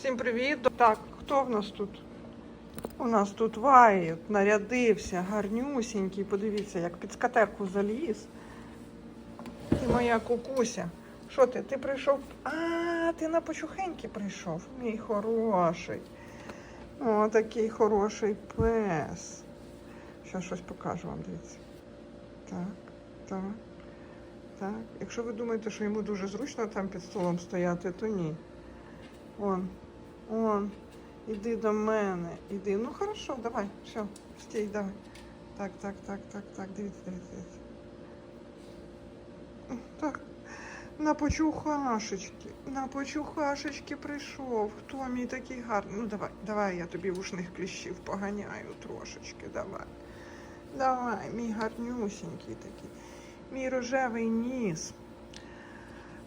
Всім привіт. Так, хто в нас тут? У нас тут Вайт нарядився, гарнюсінький. Подивіться, як під скатерку заліз. Ти моя кукуся. Що ти? Ти прийшов? А, ти на почухеньки прийшов, мій хороший. О, такий хороший пес. Ще щось покажу вам, дивіться. Так, так, так. Якщо ви думаєте, що йому дуже зручно там під столом стояти, то ні. Он, он, іди до мене, іди. Ну хорошо, давай, все, стій, давай. Так, так, так, так, так, дивіться, дивіться. Так. На почухашечки, на почухашечки прийшов. Хто мій такий гарний? Ну давай, давай, я тобі вушних кліщів поганяю трошечки, давай. Давай, мій гарнюсінький такий. Мій рожевий ніс.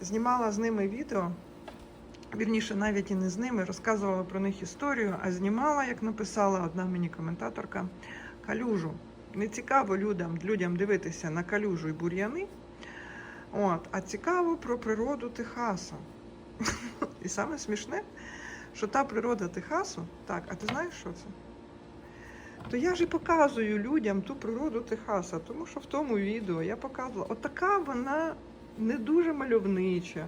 Знімала з ними відео. Вірніше, навіть і не з ними, розказувала про них історію, а знімала, як написала одна мені коментаторка, калюжу. Не цікаво людям, людям дивитися на калюжу і бур'яни. От, а цікаво про природу Техасу. І саме смішне, що та природа Техасу, так, а ти знаєш, що це? То я ж і показую людям ту природу Техаса, тому що в тому відео я показувала, отака вона не дуже мальовнича.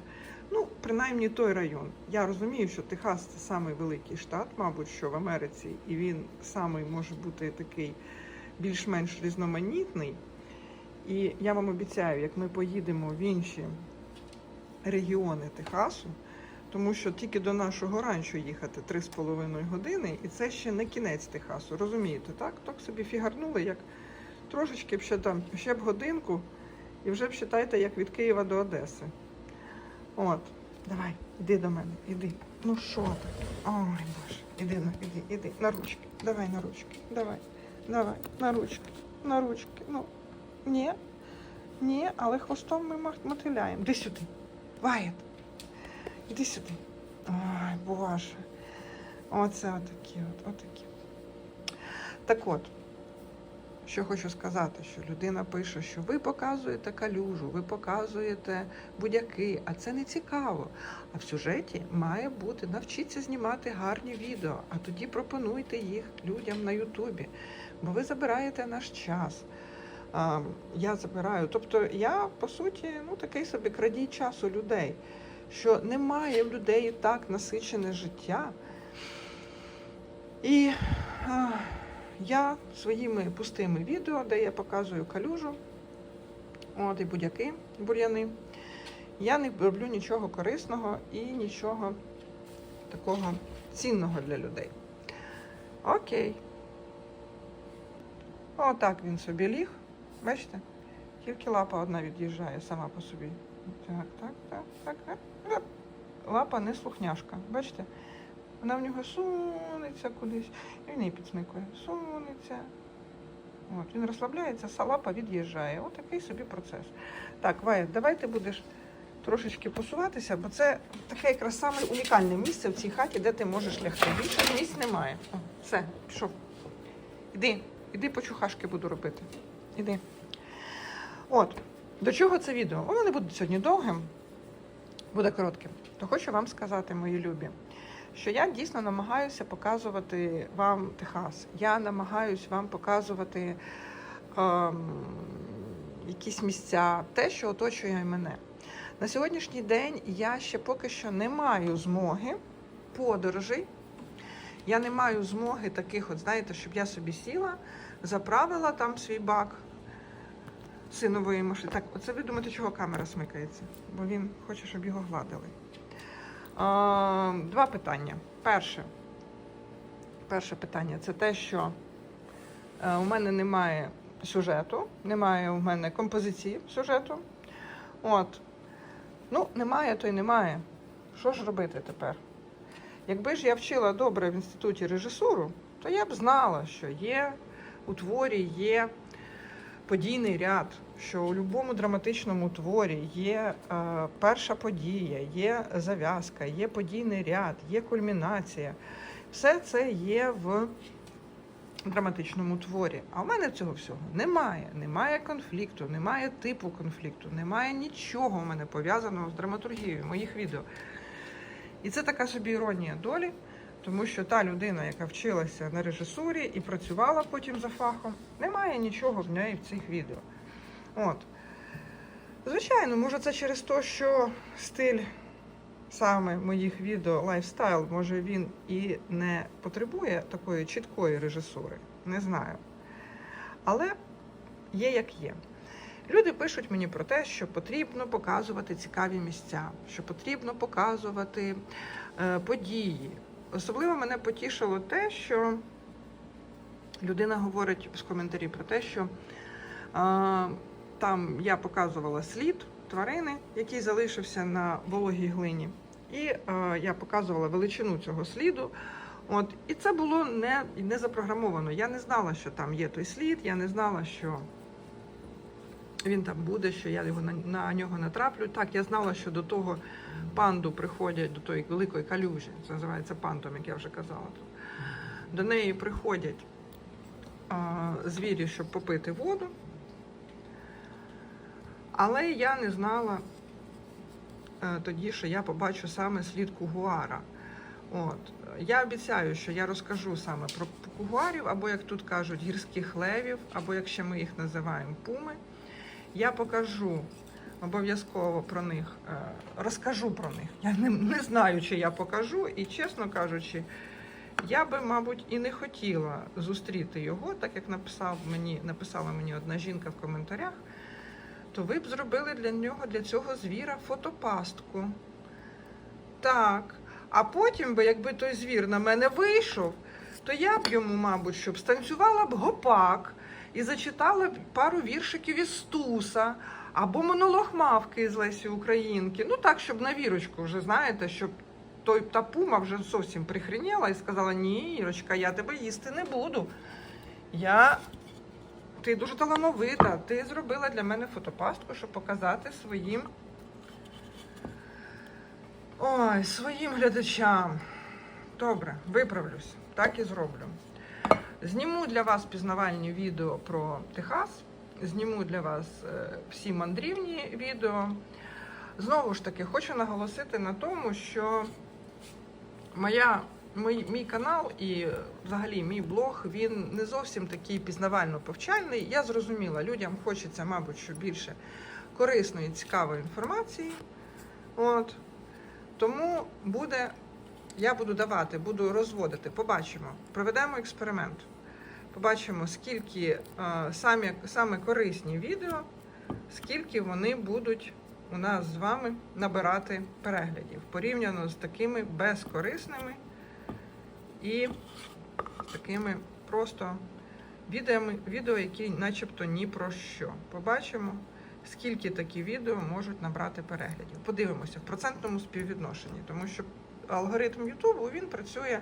Ну, принаймні той район. Я розумію, що Техас це самий великий штат, мабуть, що в Америці, і він самий може бути такий більш-менш різноманітний. І я вам обіцяю, як ми поїдемо в інші регіони Техасу, тому що тільки до нашого ранчо їхати 3,5 години, і це ще не кінець Техасу. Розумієте, так? Так собі фігарнули, як трошечки б ще там, ще б годинку, і вже б вважайте, як від Києва до Одеси. От, давай, іди до мене, іди. Ну що ти? Ой, Боже, іди, на- іди, іди, на ручки. Давай на ручки. Давай, давай, на ручки, на ручки. Ну, ні, ні, але хвостом ми мотиляємо. Іди сюди. Ваєт. Іди сюди. Ой, Боже. Оце отакі от, отакі. Так от, що хочу сказати, що людина пише, що ви показуєте калюжу, ви показуєте будь-яки, а це не цікаво. А в сюжеті має бути навчіться знімати гарні відео, а тоді пропонуйте їх людям на Ютубі, бо ви забираєте наш час. А, я забираю. Тобто я, по суті, ну такий собі крадій часу людей, що немає в людей так насичене життя. І а, я своїми пустими відео, де я показую калюжу, от і будь-які бур'яни, я не роблю нічого корисного і нічого такого цінного для людей. Окей. Отак він собі ліг. Бачите? Тільки лапа одна від'їжджає сама по собі. Так, так, так, так, так. Лапа не слухняшка. Бачите? Вона в нього сунеться кудись. І він її підсмикує. Сунеться. От, він розслабляється, са- лапа від'їжджає. Ось такий собі процес. Так, Вая, давай ти будеш трошечки посуватися, бо це таке якраз саме унікальне місце в цій хаті, де ти можеш лягти. Більше місць немає. О, все, пішов. Іди, іди почухашки буду робити. Іди. От, до чого це відео? Воно не буде сьогодні довгим, буде коротким. То хочу вам сказати, мої любі, що я дійсно намагаюся показувати вам Техас. Я намагаюся вам показувати ем, якісь місця, те, що оточує мене. На сьогоднішній день я ще поки що не маю змоги подорожей. Я не маю змоги таких, от знаєте, щоб я собі сіла, заправила там свій бак синової машини. Так, оце ви думаєте, чого камера смикається? Бо він хоче, щоб його гладили. Два питання. Перше. Перше питання це те, що е, у мене немає сюжету, немає у мене композиції сюжету. От. Ну, немає, то й немає. Що ж робити тепер? Якби ж я вчила добре в інституті режисуру, то я б знала, що є у творі є подійний ряд, що у будь-якому драматичному творі є е, перша подія, є зав'язка, є подійний ряд, є кульмінація. Все це є в драматичному творі. А в мене цього всього немає. Немає конфлікту, немає типу конфлікту, немає нічого у мене пов'язаного з драматургією моїх відео. І це така собі іронія долі, тому що та людина, яка вчилася на режисурі і працювала потім за фахом, немає нічого в неї в цих відео. От. Звичайно, може це через те, що стиль саме моїх відео лайфстайл, може він і не потребує такої чіткої режисури. Не знаю. Але є як є. Люди пишуть мені про те, що потрібно показувати цікаві місця, що потрібно показувати е, події. Особливо мене потішило те, що людина говорить з коментарі про те, що е, там я показувала слід тварини, який залишився на вологій глині. І е, я показувала величину цього сліду. От, і це було не, не запрограмовано. Я не знала, що там є той слід, я не знала, що він там буде, що я його на, на нього натраплю. Так, я знала, що до того панду приходять до тої великої калюжі. Це називається пандом, як я вже казала. До неї приходять а, звірі, щоб попити воду. Але я не знала е, тоді, що я побачу саме слід кугуара. От. Я обіцяю, що я розкажу саме про кугуарів, або, як тут кажуть, гірських левів, або як ще ми їх називаємо пуми. Я покажу обов'язково про них, е, розкажу про них. Я не, не знаю, чи я покажу, і чесно кажучи, я би, мабуть, і не хотіла зустріти його, так як написав мені, написала мені одна жінка в коментарях, то ви б зробили для нього, для цього звіра фотопастку. Так. А потім би, якби той звір на мене вийшов, то я б йому, мабуть, щоб станцювала б гопак і зачитала б пару віршиків із Туса або монолог мавки з Лесі Українки. Ну так, щоб на вірочку вже знаєте, щоб той та пума вже зовсім прихреніла і сказала: Ні, Ірочка, я тебе їсти не буду. Я. Ти дуже талановита. Ти зробила для мене фотопастку, щоб показати своїм. Ой, своїм глядачам. Добре, виправлюсь, так і зроблю. Зніму для вас пізнавальні відео про Техас, зніму для вас е, всі мандрівні відео. Знову ж таки, хочу наголосити на тому, що моя, мій, мій канал і е, взагалі мій блог він не зовсім такий пізнавально-повчальний. Я зрозуміла, людям хочеться, мабуть, що більше корисної, цікавої інформації. От. Тому буде, я буду давати, буду розводити, побачимо, проведемо експеримент. Побачимо, скільки е, самі, саме корисні відео, скільки вони будуть у нас з вами набирати переглядів порівняно з такими безкорисними і такими просто відео, відео, які начебто ні про що. Побачимо скільки такі відео можуть набрати переглядів. Подивимося в процентному співвідношенні, тому що алгоритм Ютубу він працює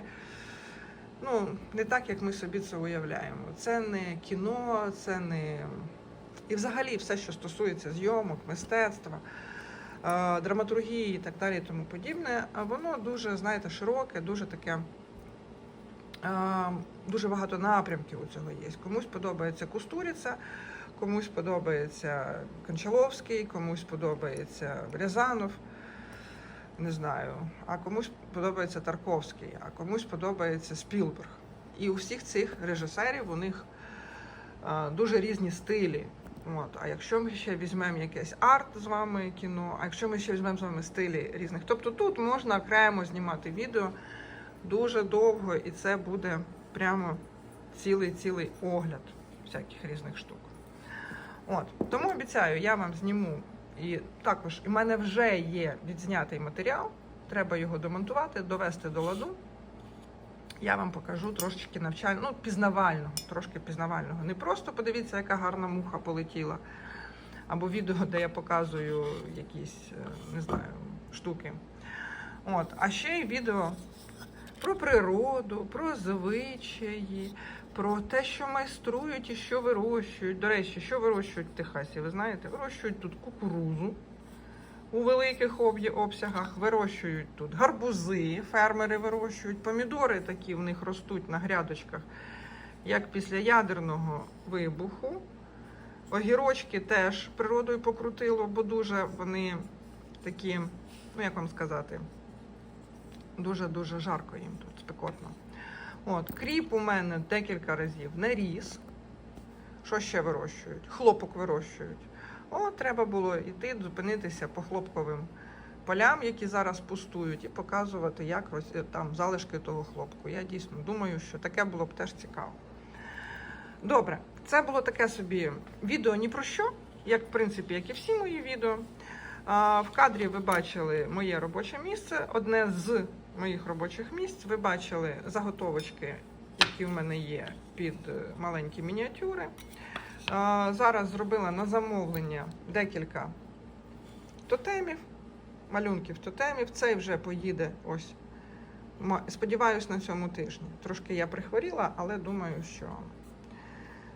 ну, не так, як ми собі це уявляємо. Це не кіно, це не. І взагалі все, що стосується зйомок, мистецтва, е, драматургії і так далі, і тому подібне, воно дуже, знаєте, широке, дуже таке. Дуже багато напрямків у цього є. Комусь подобається кустуриця, комусь подобається Кончаловський, комусь подобається Рязанов, не знаю, а комусь подобається Тарковський, а комусь подобається Спілберг. І у всіх цих режисерів у них дуже різні стилі. От. А якщо ми ще візьмемо якесь арт з вами кіно, а якщо ми ще візьмемо з вами стилі різних, тобто тут можна окремо знімати відео дуже довго, і це буде прямо цілий-цілий огляд всяких різних штук. От, тому обіцяю, я вам зніму. І також у мене вже є відзнятий матеріал. Треба його домонтувати, довести до ладу. Я вам покажу трошечки навчального, ну, пізнавального, трошки пізнавального. Не просто подивіться, яка гарна муха полетіла. Або відео, де я показую якісь, е, не знаю, штуки. От, а ще й відео про природу, про звичаї, про те, що майструють і що вирощують. До речі, що вирощують в Техасі? Ви знаєте, вирощують тут кукурузу у великих обсягах, вирощують тут гарбузи, фермери вирощують, помідори такі в них ростуть на грядочках, як після ядерного вибуху. Огірочки теж природою покрутило, бо дуже вони такі, ну як вам сказати, Дуже-дуже жарко їм тут, спекотно. От, кріп у мене декілька разів не ріс. Що ще вирощують? Хлопок вирощують. О, треба було йти, зупинитися по хлопковим полям, які зараз пустують, і показувати, як роз- там залишки того хлопку. Я дійсно думаю, що таке було б теж цікаво. Добре, це було таке собі відео ні про що, як в принципі, як і всі мої відео. В кадрі ви бачили моє робоче місце. Одне з моїх робочих місць. Ви бачили заготовочки, які в мене є під е, маленькі мініатюри. Зараз зробила на замовлення декілька тотемів, малюнків тотемів. Цей вже поїде ось. Сподіваюсь, на цьому тижні. Трошки я прихворіла, але думаю, що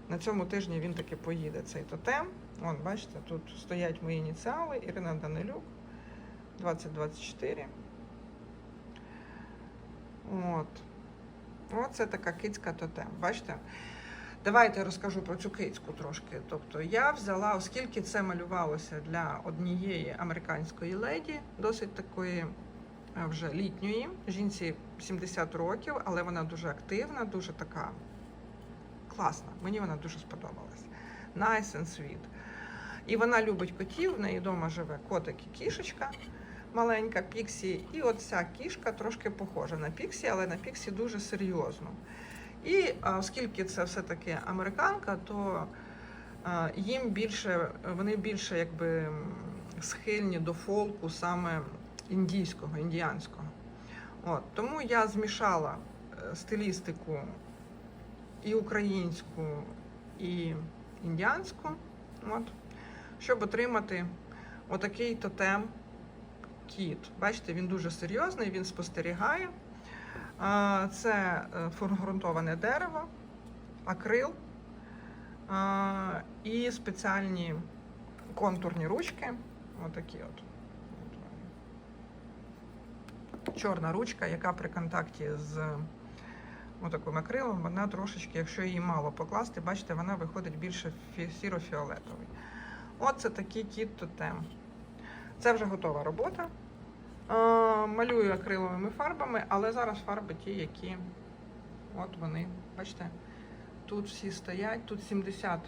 на цьому тижні він таки поїде цей тотем. Вон, бачите, тут стоять мої ініціали Ірина Данилюк 2024. От. Оце така кицька тотем. Бачите? Давайте я розкажу про цю кицьку трошки. Тобто я взяла, оскільки це малювалося для однієї американської леді, досить такої е, вже літньої, жінці 70 років, але вона дуже активна, дуже така класна. Мені вона дуже сподобалась. Nice and sweet. І вона любить котів, в неї вдома живе котик і кішечка маленька Піксі. І от ця кішка трошки похожа на Піксі, але на Піксі дуже серйозно. І оскільки це все-таки американка, то їм більше, вони більше якби схильні до фолку саме індійського, індіанського. От, тому я змішала е, стилістику і українську, і індіанську, от, щоб отримати отакий тотем кіт. Бачите, він дуже серйозний, він спостерігає. Це е, фургрунтоване дерево, акрил і спеціальні контурні ручки. Отакі от. Чорна ручка, яка при контакті з отаким акрилом, вона трошечки, якщо її мало покласти, бачите, вона виходить більше фі- сіро-фіолетовий. Оце такий кіт тотем. Це вже готова робота. Е, Малюю акриловими фарбами, але зараз фарби ті, які от вони, бачите, тут всі стоять, тут 70.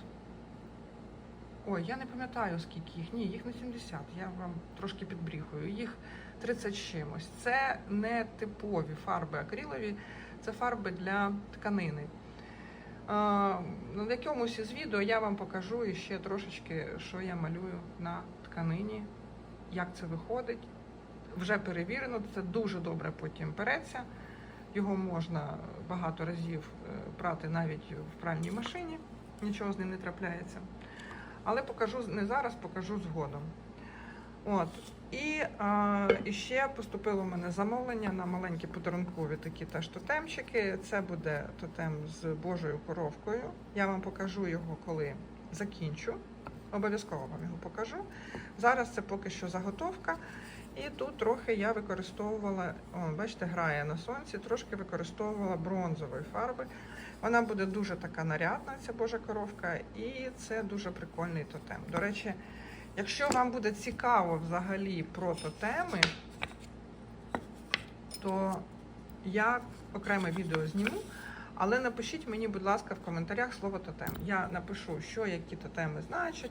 Ой, я не пам'ятаю, скільки їх. Ні, їх не 70, я вам трошки підбріхую. Їх 30 чимось. Це не типові фарби акрилові, це фарби для тканини. Е, На якомусь із відео я вам покажу іще трошечки, що я малюю на тканині, як це виходить. Вже перевірено, це дуже добре потім переться. Його можна багато разів е, прати навіть в пральній машині, нічого з ним не трапляється. Але покажу не зараз, покажу згодом. От. І, а, і ще поступило в мене замовлення на маленькі подарункові такі теж тотемчики. Це буде тотем з Божою коровкою. Я вам покажу його, коли закінчу. Обов'язково вам його покажу. Зараз це поки що заготовка. І тут трохи я використовувала, о, бачите, грає на сонці, трошки використовувала бронзової фарби. Вона буде дуже така нарядна, ця Божа коровка, і це дуже прикольний тотем. До речі, якщо вам буде цікаво взагалі про тотеми, то я окреме відео зніму. Але напишіть мені, будь ласка, в коментарях слово тотем. Я напишу, що які тотеми значать.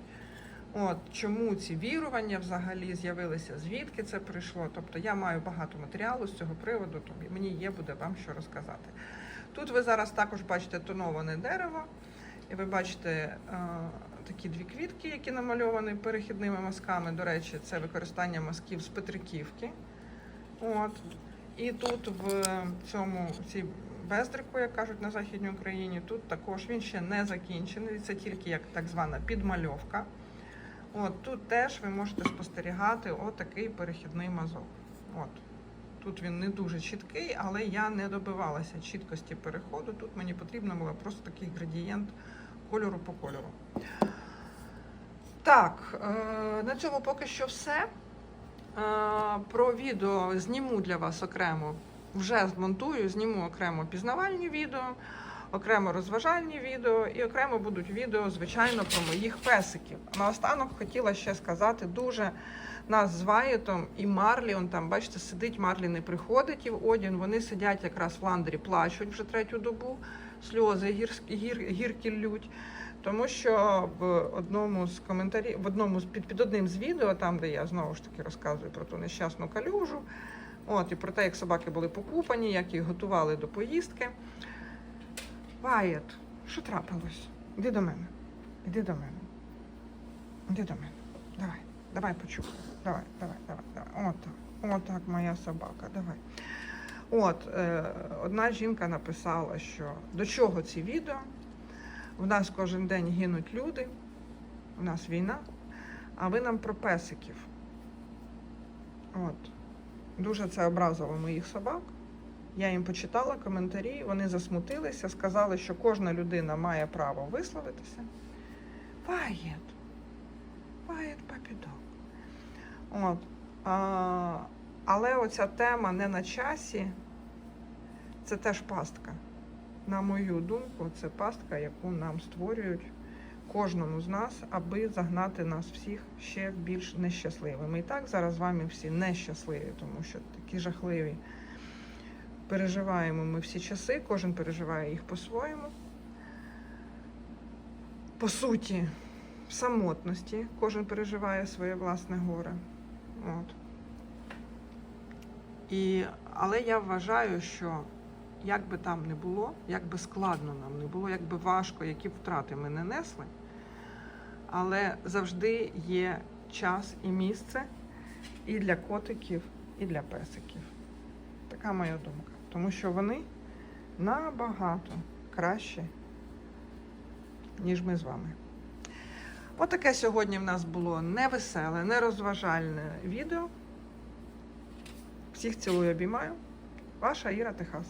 От чому ці вірування взагалі з'явилися, звідки це прийшло. Тобто я маю багато матеріалу з цього приводу, то мені є буде вам що розказати. Тут ви зараз також бачите тоноване дерево, і ви бачите е, такі дві квітки, які намальовані перехідними мазками. До речі, це використання мазків з Петриківки. От. І тут в цьому цій бездрику, як кажуть на Західній Україні, тут також він ще не закінчений. Це тільки як так звана підмальовка. От тут теж ви можете спостерігати отакий перехідний мазок. От. Тут він не дуже чіткий, але я не добивалася чіткості переходу. Тут мені потрібно було просто такий градієнт кольору по кольору. Так, е, на цьому поки що все. Е, Про відео зніму для вас окремо, вже змонтую, зніму окремо пізнавальні відео. окремо розважальні відео і окремо будуть відео, звичайно, про моїх песиків. Наостанок хотіла ще сказати дуже нас з Ваєтом і Марлі, он там, бачите, сидить, Марлі не приходить і в Одін. Вони сидять якраз в ландрі, плачуть вже третю добу, сльози гір, гір, гіркі лють. Тому що в одному з коментарів, в одному з під, під одним з відео, там, де я знову ж таки розказую про ту нещасну калюжу, от, і про те, як собаки були покупані, як їх готували до поїздки. Ваєт, що трапилось? Іди до мене. Іди до мене. Іди до мене. Давай, давай почухай. Давай, давай, давай, давай. Отак. Отак моя собака. Давай. От, е, одна жінка написала, що до чого ці відео? У нас кожен день гинуть люди, у нас війна, а ви нам про песиків. От. Дуже це образило моїх собак. Я їм почитала коментарі, вони засмутилися, сказали, що кожна людина має право висловитися. Ваєт. Ваєт папідок. От. А, але оця тема не на часі, це теж пастка. На мою думку, це пастка, яку нам створюють кожному з нас, аби загнати нас всіх ще більш нещасливими. І так зараз з вами всі нещасливі, тому що такі жахливі переживаємо ми всі часи, кожен переживає їх по-своєму. По суті, в самотності кожен переживає своє власне горе. От. І, але я вважаю, що як би там не було, як би складно нам не було, як би важко, які втрати ми не несли, але завжди є час і місце і для котиків, і для песиків. Така моя думка. Тому що вони набагато краще, ніж ми з вами. Отаке сьогодні в нас було невеселе, нерозважальне відео. Всіх цілую обіймаю. Ваша Іра Техас.